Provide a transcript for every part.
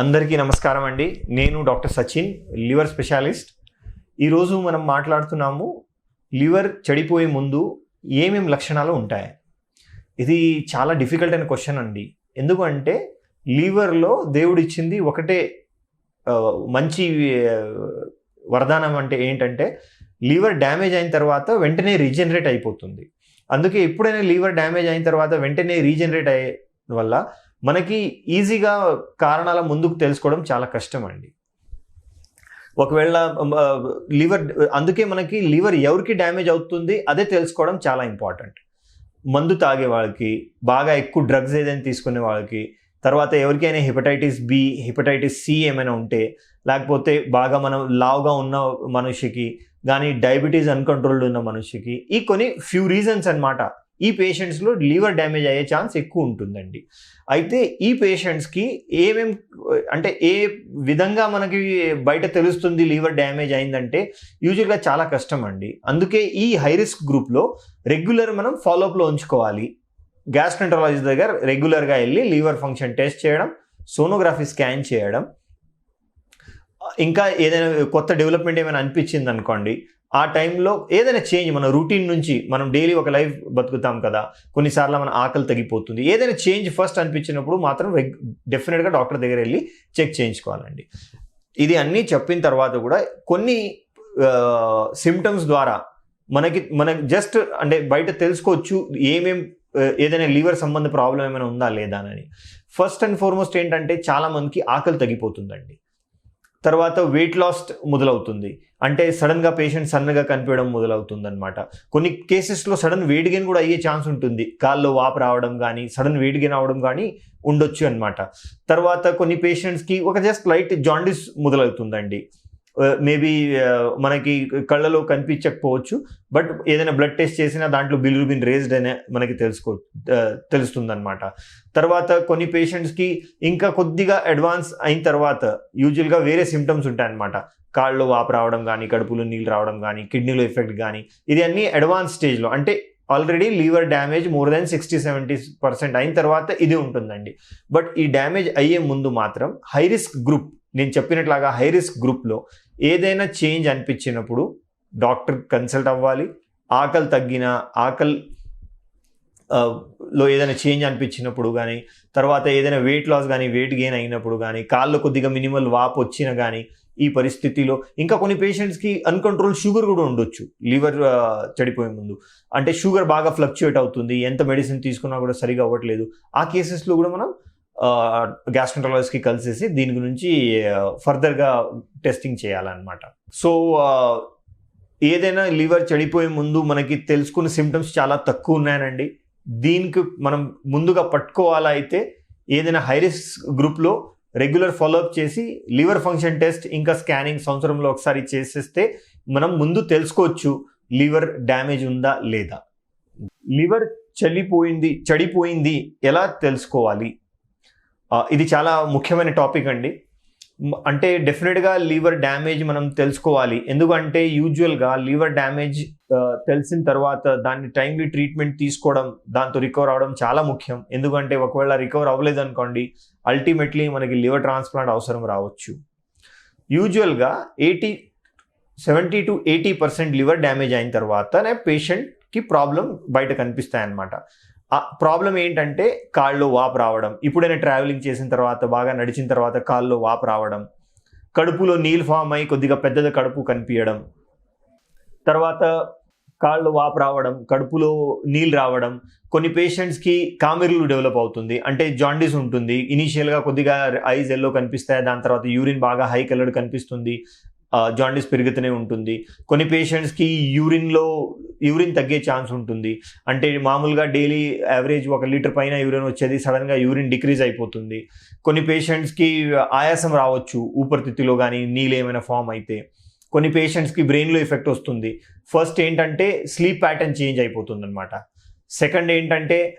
అందరికీ నమస్కారం అండి. నేను డాక్టర్ సచిన్ లివర్ స్పెషాలిస్ట్. ఈరోజు మనం మాట్లాడుతున్నాము లివర్ చెడిపోయే ముందు ఏమేం లక్షణాలు ఉంటాయి? ఇది చాలా డిఫికల్ట్ అయిన క్వశ్చన్ అండి. ఎందుకంటే లివర్లో దేవుడు ఇచ్చింది ఒకటే మంచి వరదానం అంటే ఏంటంటే లివర్ డ్యామేజ్ అయిన తర్వాత వెంటనే రీజనరేట్ అయిపోతుంది. అందుకే ఎప్పుడైనా లివర్ డ్యామేజ్ అయిన తర్వాత వెంటనే రీజనరేట్ అయ్యే వల్ల మనకి ఈజీగా కారణాల ముందుకు తెలుసుకోవడం చాలా కష్టం అండి ఒకవేళ లివర్ అందుకే మనకి లివర్ ఎవరికి డ్యామేజ్ అవుతుంది అదే తెలుసుకోవడం చాలా ఇంపార్టెంట్. మందు తాగే వాళ్ళకి బాగా ఎక్కువ డ్రగ్స్ ఏదైనా తీసుకునే వాళ్ళకి తర్వాత ఎవరికైనా హెపటైటిస్ బి హెపటైటిస్ సి ఏమైనా ఉంటే లేకపోతే బాగా మనం లావుగా ఉన్న మనిషికి కానీ డయాబెటీస్ అన్కంట్రోల్డ్ ఉన్న మనిషికి ఈ కొన్ని ఫ్యూ రీజన్స్ అన్నమాట ఈ పేషెంట్స్లో లివర్ డ్యామేజ్ అయ్యే ఛాన్స్ ఎక్కువ ఉంటుందండి. అయితే ఈ పేషెంట్స్కి ఏమేం అంటే ఏ విధంగా మనకి బయట తెలుస్తుంది లివర్ డ్యామేజ్ అయిందంటే యూజువల్గా చాలా కష్టం అండి. అందుకే ఈ హై రిస్క్ గ్రూప్లో రెగ్యులర్ మనం ఫాలోఅప్లో ఉంచుకోవాలి. గ్యాస్ట్రంటాలజిస్ట్ దగ్గర రెగ్యులర్గా వెళ్ళి లివర్ ఫంక్షన్ టెస్ట్ చేయడం సోనోగ్రఫీ స్కాన్ చేయడం. ఇంకా ఏదైనా కొత్త డెవలప్మెంట్ ఏమైనా అనిపించింది అనుకోండి ఆ టైంలో ఏదైనా చేంజ్ మన రూటీన్ నుంచి మనం డైలీ ఒక లైఫ్ బతుకుతాం కదా కొన్నిసార్లు మన ఆకలి తగ్గిపోతుంది. ఏదైనా చేంజ్ ఫస్ట్ అనిపించినప్పుడు మాత్రం రెగ్ డెఫినెట్గా డాక్టర్ దగ్గర వెళ్ళి చెక్ చేయించుకోవాలండి. ఇది అన్నీ చెప్పిన తర్వాత కూడా కొన్ని సిమ్టమ్స్ ద్వారా మనకి మనకి జస్ట్ అంటే బయట తెలుసుకోవచ్చు ఏమేం ఏదైనా లివర్ సంబంధ ప్రాబ్లం ఏమైనా ఉందా లేదా అని. ఫస్ట్ అండ్ ఫార్మోస్ట్ ఏంటంటే చాలామందికి ఆకలి తగ్గిపోతుందండి. తర్వాత వెయిట్ లాస్ మొదలవుతుంది. అంటే సడన్గా పేషెంట్ సన్నగా కనిపించడం మొదలవుతుంది అనమాట కొన్ని కేసెస్లో సడన్ వెయిట్ గెయిన్ కూడా అయ్యే ఛాన్స్ ఉంటుంది. కాల్లో వాపు రావడం కానీ సడన్ వెయిట్ గెయిన్ అవడం కానీ ఉండొచ్చు అనమాట తర్వాత కొన్ని పేషెంట్స్కి ఒక జస్ట్ లైట్ జాండిస్ మొదలవుతుందండి. Uh, మేబీ uh, మనకి కళ్ళలో కనిపించకపోవచ్చు బట్ ఏదైనా బ్లడ్ టెస్ట్ చేసినా దాంట్లో బిలిరుబిన్ రేజ్డ్ అనే మనకి తెలుసుకో uh, తెలుస్తుంది అనమాట తర్వాత కొన్ని పేషెంట్స్కి ఇంకా కొద్దిగా అడ్వాన్స్ అయిన తర్వాత యూజువల్గా వేరే సిమ్టమ్స్ ఉంటాయన్నమాట. కాళ్ళు వాపు రావడం కానీ కడుపులో నీళ్ళు రావడం కానీ కిడ్నీలో ఎఫెక్ట్ కానీ ఇది అన్ని అడ్వాన్స్ స్టేజ్లో అంటే already liver damage more than sixty seventy percent అయిన తర్వాత ఇది ఉంటుందండి. బట్ ఈ డ్యామేజ్ అయ్యే ముందు మాత్రం హై రిస్క్ గ్రూప్ నేను చెప్పినట్లాగా హై రిస్క్ గ్రూప్లో ఏదైనా చేంజ్ అనిపించినప్పుడు డాక్టర్ కన్సల్ట్ అవ్వాలి. ఆకలి తగ్గిన ఆకలి లో ఏదైనా చేంజ్ అనిపించినప్పుడు కానీ తర్వాత ఏదైనా వెయిట్ లాస్ కానీ వెయిట్ గెయిన్ అయినప్పుడు కానీ కాళ్ళు కొద్దిగా మినిమల్ వాపు వచ్చినా కానీ ఈ పరిస్థితిలో ఇంకా కొన్ని పేషెంట్స్కి అన్కంట్రోల్ షుగర్ కూడా ఉండొచ్చు. లివర్ చెడిపోయే ముందు. అంటే షుగర్ బాగా ఫ్లక్చుయేట్ అవుతుంది. ఎంత మెడిసిన్ తీసుకున్నా కూడా సరిగా అవ్వట్లేదు. ఆ కేసెస్లో కూడా మనం గ్యాస్ట్రంటాలజిస్ట్కి కలిసేసి దీని గురించి ఫర్దర్గా టెస్టింగ్ చేయాలన్నమాట. సో ఏదైనా లివర్ చెడిపోయే ముందు మనకి తెలుసుకున్న సిమ్టమ్స్ చాలా తక్కువ ఉన్నాయనండి దీనికి మనం ముందుగా పట్టుకోవాలా అయితే ఏదైనా హైరిస్క్ గ్రూప్లో రెగ్యులర్ ఫాలోఅప్ చేసి లివర్ ఫంక్షన్ టెస్ట్ ఇంకా స్కానింగ్ సంవత్సరంలో ఒకసారి చేసేస్తే మనం ముందు తెలుసుకోవచ్చు లివర్ డ్యామేజ్ ఉందా లేదా. లివర్ చల్లిపోయింది చెడిపోయింది ఎలా తెలుసుకోవాలి? ఇది చాలా ముఖ్యమైన టాపిక్ అండి. అంటే డెఫినెట్గా లీవర్ డ్యామేజ్ మనం తెలుసుకోవాలి. ఎందుకంటే యూజువల్గా లీవర్ డ్యామేజ్ తెలిసిన తర్వాత దాన్ని టైమ్లీ ట్రీట్మెంట్ తీసుకోవడం దాంతో రికవర్ అవడం చాలా ముఖ్యం. ఎందుకంటే ఒకవేళ రికవర్ అవ్వలేదు అనుకోండి అల్టిమేట్లీ మనకి లివర్ ట్రాన్స్ప్లాంట్ అవసరం రావచ్చు. యూజువల్గా eighty seventy to eighty percent liver damage అయిన తర్వాతనే పేషెంట్కి ప్రాబ్లం బయట కనిపిస్తాయన్నమాట. ఆ ప్రాబ్లం ఏంటంటే కాళ్ళు వాపు రావడం. ఇప్పుడైనా ట్రావెలింగ్ చేసిన తర్వాత బాగా నడిచిన తర్వాత కాళ్ళు వాపు రావడం. కడుపులో నీళ్ళు ఫామ్ అయ్యి కొద్దిగా పెద్దది కడుపు కనిపించడం. తర్వాత కాళ్ళు వాపు రావడం కడుపులో నీళ్ళు రావడం. కొన్ని పేషెంట్స్కి కామెర్లు డెవలప్ అవుతుంది. అంటే జాండీస్ ఉంటుంది. ఇనీషియల్గా కొద్దిగా ఐజ్ ఎల్లో కనిపిస్తాయి. దాని తర్వాత యూరిన్ బాగా హై కలర్డ్ కనిపిస్తుంది. జాండీస్ పెరుగుతూనే ఉంటుంది. కొన్ని పేషెంట్స్కి యూరిన్లో యూరిన్ తగ్గే ఛాన్స్ ఉంటుంది. అంటే మామూలుగా డైలీ యావరేజ్ ఒక లీటర్ పైన యూరిన్ వచ్చేది సడన్గా యూరిన్ డిక్రీజ్ అయిపోతుంది. కొన్ని పేషెంట్స్కి ఆయాసం రావచ్చు ఊపిరితిత్తులో కానీ నీళ్ళు ఏమైనా ఫామ్ అయితే. కొన్ని పేషెంట్స్కి బ్రెయిన్లో ఎఫెక్ట్ వస్తుంది. ఫస్ట్ ఏంటంటే స్లీప్ ప్యాటర్న్ చేంజ్ అయిపోతుంది అనమాట సెకండ్ ఏంటంటే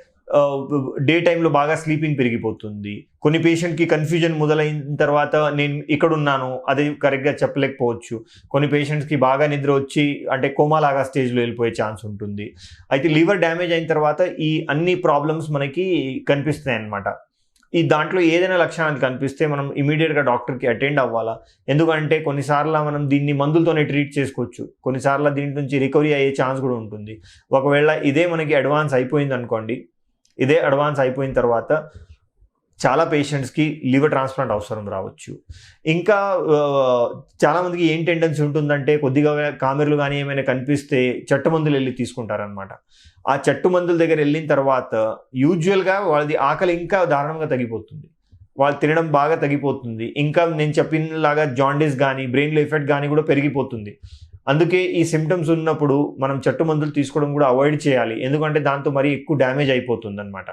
డే టైంలో బాగా స్లీపింగ్ పెరిగిపోతుంది. కొన్ని పేషెంట్కి కన్ఫ్యూజన్ మొదలైన తర్వాత నేను ఇక్కడున్నాను అది కరెక్ట్గా చెప్పలేకపోవచ్చు. కొన్ని పేషెంట్స్కి బాగా నిద్ర వచ్చి అంటే కోమాలాగా స్టేజ్లో వెళ్ళిపోయే ఛాన్స్ ఉంటుంది. అయితే లివర్ డ్యామేజ్ అయిన తర్వాత ఈ అన్ని ప్రాబ్లమ్స్ మనకి కనిపిస్తాయి అన్నమాట ఈ దాంట్లో ఏదైనా లక్షణాలు కనిపిస్తే మనం ఇమీడియట్గా డాక్టర్కి అటెండ్ అవ్వాలా? ఎందుకంటే కొన్నిసార్లు మనం దీన్ని మందులతోనే ట్రీట్ చేసుకోవచ్చు. కొన్నిసార్లు దీని నుంచి రికవరీ అయ్యే ఛాన్స్ కూడా ఉంటుంది. ఒకవేళ ఇదే మనకి అడ్వాన్స్ అయిపోయింది అనుకోండి ఇదే అడ్వాన్స్ అయిపోయిన తర్వాత చాలా పేషెంట్స్కి లివర్ ట్రాన్స్ప్లాంట్ అవసరం రావచ్చు. ఇంకా చాలామందికి ఏం టెండెన్సీ ఉంటుందంటే కొద్దిగా కామెర్లు కానీ ఏమైనా కనిపిస్తే చెట్టు మందులు వెళ్ళి తీసుకుంటారనమాట ఆ చెట్టు మందుల దగ్గర వెళ్ళిన తర్వాత యూజువల్గా వాళ్ళది ఆకలి ఇంకా దారుణంగా తగ్గిపోతుంది. వాళ్ళు తినడం బాగా తగ్గిపోతుంది. ఇంకా నేను చెప్పినలాగా జాండీస్ కానీ బ్రెయిన్లో ఎఫెక్ట్ కానీ కూడా పెరిగిపోతుంది. అందుకే ఈ సిమ్టమ్స్ ఉన్నప్పుడు మనం చెట్టు మందులు తీసుకోవడం కూడా అవాయిడ్ చేయాలి. ఎందుకంటే దాంతో మరీ ఎక్కువ డ్యామేజ్ అయిపోతుంది అనమాట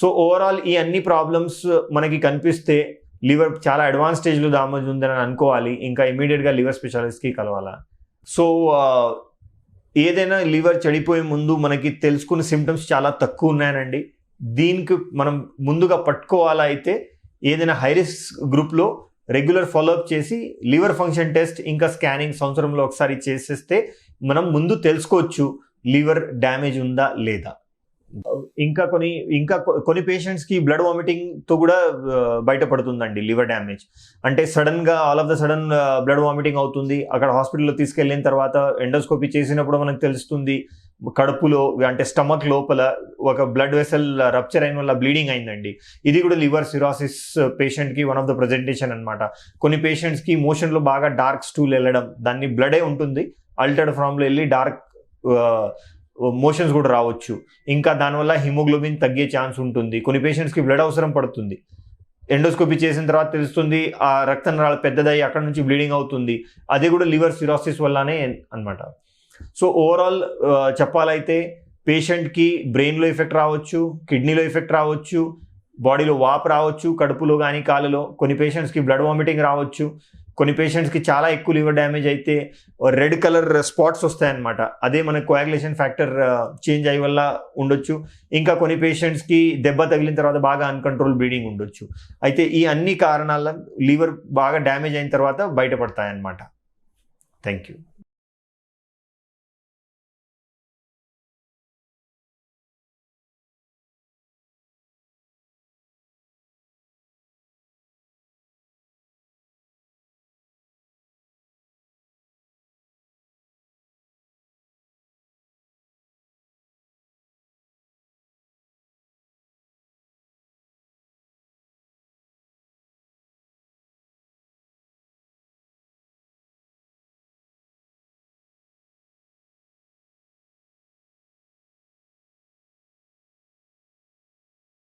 సో ఓవరాల్ ఈ అన్ని ప్రాబ్లమ్స్ మనకి కనిపిస్తే లివర్ చాలా అడ్వాన్స్ స్టేజ్లో డామేజ్ ఉందని అనుకోవాలి. ఇంకా ఇమీడియట్గా లివర్ స్పెషలిస్ట్కి కలవాలా. సో ఏదైనా లివర్ చెడిపోయే ముందు మనకి తెలుసుకున్న సిమ్టమ్స్ చాలా తక్కువ ఉన్నాయనండి దీనికి మనం ముందుగా పట్టుకోవాలా అయితే ఏదైనా హై రిస్క్ గ్రూప్లో రెగ్యులర్ ఫాలోఅప్ చేసి లివర్ ఫంక్షన్ టెస్ట్ ఇంకా స్కానింగ్ సంవత్సరంలో ఒకసారి చేసేస్తే మనం ముందు తెలుసుకోవచ్చు లివర్ డ్యామేజ్ ఉందా లేదా. ఇంకా కొన్ని ఇంకా కొన్ని పేషెంట్స్కి బ్లడ్ వామిటింగ్తో కూడా బయటపడుతుందండి లివర్ డ్యామేజ్. అంటే సడన్గా all of the sudden blood vomiting అవుతుంది అక్కడ హాస్పిటల్లో తీసుకెళ్ళిన తర్వాత ఎండోస్కోపీ చేసినప్పుడు మనకు తెలుస్తుంది కడుపులో అంటే స్టమక్ లోపల ఒక బ్లడ్ వెసల్ రప్చర్ అయిన వల్ల బ్లీడింగ్ అయిందండి. ఇది కూడా లివర్ సిరాసిస్ పేషెంట్కి వన్ ఆఫ్ ద ప్రజెంటేషన్ అనమాట కొన్ని పేషెంట్స్కి మోషన్లో బాగా డార్క్ స్టూల్ వెళ్ళడం దాన్ని బ్లడే ఉంటుంది అల్టర్డ్ ఫామ్లో వెళ్ళి డార్క్ మోషన్స్ కూడా రావచ్చు. ఇంకా దానివల్ల హిమోగ్లోబిన్ తగ్గే ఛాన్స్ ఉంటుంది. కొన్ని పేషెంట్స్కి బ్లడ్ అవసరం పడుతుంది. ఎండోస్కోపీ చేసిన తర్వాత తెలుస్తుంది ఆ రక్త పెద్దదయ్యి అక్కడ నుంచి బ్లీడింగ్ అవుతుంది. అది కూడా లివర్ సిరాసిస్ వల్లనే అనమాట సో ఓవరాల్ చెప్పాలైతే పేషెంట్కి బ్రెయిన్లో ఎఫెక్ట్ రావచ్చు కిడ్నీలో ఎఫెక్ట్ రావచ్చు బాడీలో వాప్ రావచ్చు కడుపులో కానీ కాలులో కొన్ని పేషెంట్స్కి బ్లడ్ వామిటింగ్ రావచ్చు. కొన్ని పేషెంట్స్కి చాలా ఎక్కువ లివర్ డ్యామేజ్ అయితే రెడ్ కలర్ స్పాట్స్ వస్తాయన్నమాట. అదే మన కోయాగులేషన్ ఫ్యాక్టర్ చేంజ్ అయ్యే వల్ల ఉండొచ్చు. ఇంకా కొన్ని పేషెంట్స్కి దెబ్బ తగిలిన తర్వాత బాగా అన్కంట్రోల్ బ్లీడింగ్ ఉండొచ్చు. అయితే ఈ అన్ని కారణాల లివర్ బాగా డ్యామేజ్ అయిన తర్వాత బయటపడతాయన్నమాట. Thank you